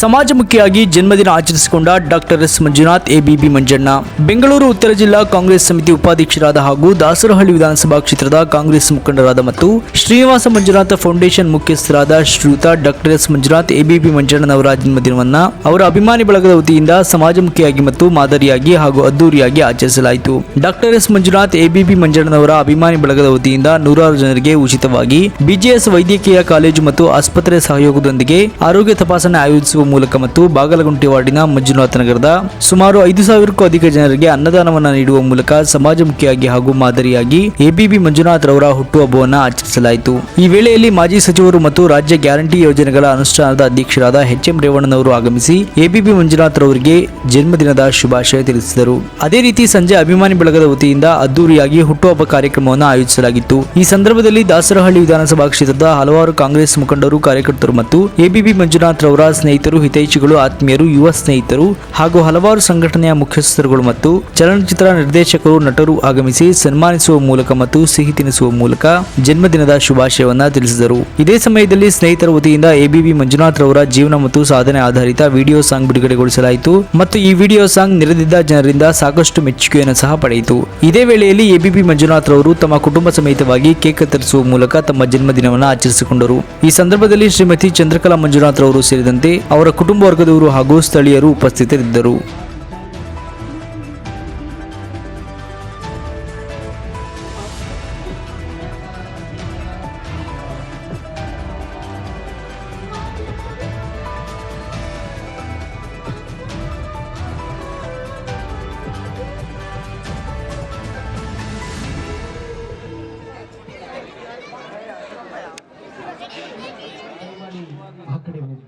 ಸಮಾಜಮುಖಿಯಾಗಿ ಜನ್ಮದಿನ ಆಚರಿಸಿಕೊಂಡ doctor S Manjunath, ABB Manjanna. Bengaluru ಉತ್ತರ ಜಿಲ್ಲಾ ಕಾಂಗ್ರೆಸ್ ಸಮಿತಿ ಉಪಾಧ್ಯಕ್ಷರಾದ ಹಾಗೂ ದಾಸರಹಳ್ಳಿ ವಿಧಾನಸಭಾ ಕ್ಷೇತ್ರದ ಕಾಂಗ್ರೆಸ್ ಮುಖಂಡರಾದ ಮತ್ತು ಶ್ರೀನಿವಾಸ ಮಂಜುನಾಥ ಫೌಂಡೇಶನ್ ಮುಖ್ಯಸ್ಥರಾದ ಶ್ರೀಯುತ ಡಾಕ್ಟರ್ ಎಸ್ ಮಂಜುನಾಥ್, ಎಬಿಬಿ ಮಂಜಣ್ಣನವರ ಜನ್ಮದಿನವನ್ನ ಅವರ ಅಭಿಮಾನಿ ಬಳಗದ ವತಿಯಿಂದ ಸಮಾಜಮುಖಿಯಾಗಿ ಮತ್ತು ಮಾದರಿಯಾಗಿ ಹಾಗೂ ಅದ್ದೂರಿಯಾಗಿ ಆಚರಿಸಲಾಯಿತು. ಡಾಕ್ಟರ್ ಎಸ್ ಮಂಜುನಾಥ್, ಎಬಿಬಿ ಮಂಜಣ್ಣನವರ ಅಭಿಮಾನಿ ಬಳಗದ ವತಿಯಿಂದ ನೂರಾರು ಜನರಿಗೆ ಉಚಿತವಾಗಿ ಬಿಜೆಎಸ್ ವೈದ್ಯಕೀಯ ಕಾಲೇಜು ಮತ್ತು ಆಸ್ಪತ್ರೆ ಸಹಯೋಗದೊಂದಿಗೆ ಆರೋಗ್ಯ ತಪಾಸಣೆ ಆಯೋಜಿಸುವ ಮೂಲಕ ಮತ್ತು ಬಾಗಲಗುಂಟೆ ವಾರ್ಡಿನ ಮಂಜುನಾಥ ನಗರದ ಸುಮಾರು ಐದು ಸಾವಿರಕ್ಕೂ ಅಧಿಕ ಜನರಿಗೆ ಅನ್ನದಾನವನ್ನು ನೀಡುವ ಮೂಲಕ ಸಮಾಜಮುಖಿಯಾಗಿ ಹಾಗೂ ಮಾದರಿಯಾಗಿ ಎಬಿಬಿ ಮಂಜುನಾಥ್ ರವರ ಹುಟ್ಟುಹಬ್ಬವನ್ನು ಆಚರಿಸಲಾಯಿತು. ಈ ವೇಳೆಯಲ್ಲಿ ಮಾಜಿ ಸಚಿವರು ಮತ್ತು ರಾಜ್ಯ ಗ್ಯಾರಂಟಿ ಯೋಜನೆಗಳ ಅನುಷ್ಠಾನದ ಅಧ್ಯಕ್ಷರಾದ ಎಚ್ ಎಂ ರೇವಣ್ಣನವರು ಆಗಮಿಸಿ ಎಬಿಬಿ ಮಂಜುನಾಥ್ ರವರಿಗೆ ಜನ್ಮದಿನದ ಶುಭಾಶಯ ತಿಳಿಸಿದರು. ಅದೇ ರೀತಿ ಸಂಜೆ ಅಭಿಮಾನಿ ಬಳಗದ ವತಿಯಿಂದ ಅದ್ದೂರಿಯಾಗಿ ಹುಟ್ಟುಹಬ್ಬ ಕಾರ್ಯಕ್ರಮವನ್ನು ಆಯೋಜಿಸಲಾಗಿತ್ತು. ಈ ಸಂದರ್ಭದಲ್ಲಿ ದಾಸರಹಳ್ಳಿ ವಿಧಾನಸಭಾ ಕ್ಷೇತ್ರದ ಹಲವಾರು ಕಾಂಗ್ರೆಸ್ ಮುಖಂಡರು, ಕಾರ್ಯಕರ್ತರು ಮತ್ತು ಎಬಿಬಿ ಮಂಜುನಾಥ್ ರವರ ಸ್ನೇಹಿತರು ಹಿತೈಷಿಗಳು, ಆತ್ಮೀಯರು, ಯುವ ಸ್ನೇಹಿತರು ಹಾಗೂ ಹಲವಾರು ಸಂಘಟನೆಯ ಮುಖ್ಯಸ್ಥರುಗಳು ಮತ್ತು ಚಲನಚಿತ್ರ ನಿರ್ದೇಶಕರು, ನಟರು ಆಗಮಿಸಿ ಸನ್ಮಾನಿಸುವ ಮೂಲಕ ಮತ್ತು ಸಿಹಿ ತಿನ್ನಿಸುವ ಮೂಲಕ ಜನ್ಮದಿನದ ಶುಭಾಶಯವನ್ನ ತಿಳಿಸಿದರು. ಇದೇ ಸಮಯದಲ್ಲಿ ಸ್ನೇಹಿತರ ವತಿಯಿಂದ ಎಬಿಬಿ ಮಂಜುನಾಥ್ ರವರ ಜೀವನ ಮತ್ತು ಸಾಧನೆ ಆಧಾರಿತ ವಿಡಿಯೋ ಸಾಂಗ್ ಬಿಡುಗಡೆಗೊಳಿಸಲಾಯಿತು ಮತ್ತು ಈ ವಿಡಿಯೋ ಸಾಂಗ್ ನೆರೆದಿದ್ದ ಜನರಿಂದ ಸಾಕಷ್ಟು ಮೆಚ್ಚುಗೆಯನ್ನು ಸಹ ಪಡೆಯಿತು. ಇದೇ ವೇಳೆಯಲ್ಲಿ ಎಬಿಬಿ ಮಂಜುನಾಥ್ ರವರು ತಮ್ಮ ಕುಟುಂಬ ಸಮೇತವಾಗಿ ಕೇಕ್ ಕತ್ತರಿಸುವ ಮೂಲಕ ತಮ್ಮ ಜನ್ಮದಿನವನ್ನು ಆಚರಿಸಿಕೊಂಡರು. ಈ ಸಂದರ್ಭದಲ್ಲಿ ಶ್ರೀಮತಿ ಚಂದ್ರಕಲಾ ಮಂಜುನಾಥ್ ರವರು ಸೇರಿದಂತೆ ಅವರ ಕುಟುಂಬ ವರ್ಗದವರು ಹಾಗೂ ಸ್ಥಳೀಯರು ಉಪಸ್ಥಿತರಿದ್ದರು. ಕಡೆ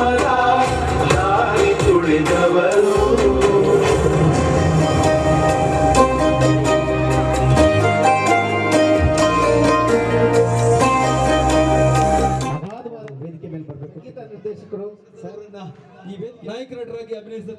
ನಿರ್ದೇಶಕರು ಸರ್ ನಾಯಕ ನಟರಾಗಿ ಅಭಿನಯಿಸಿದ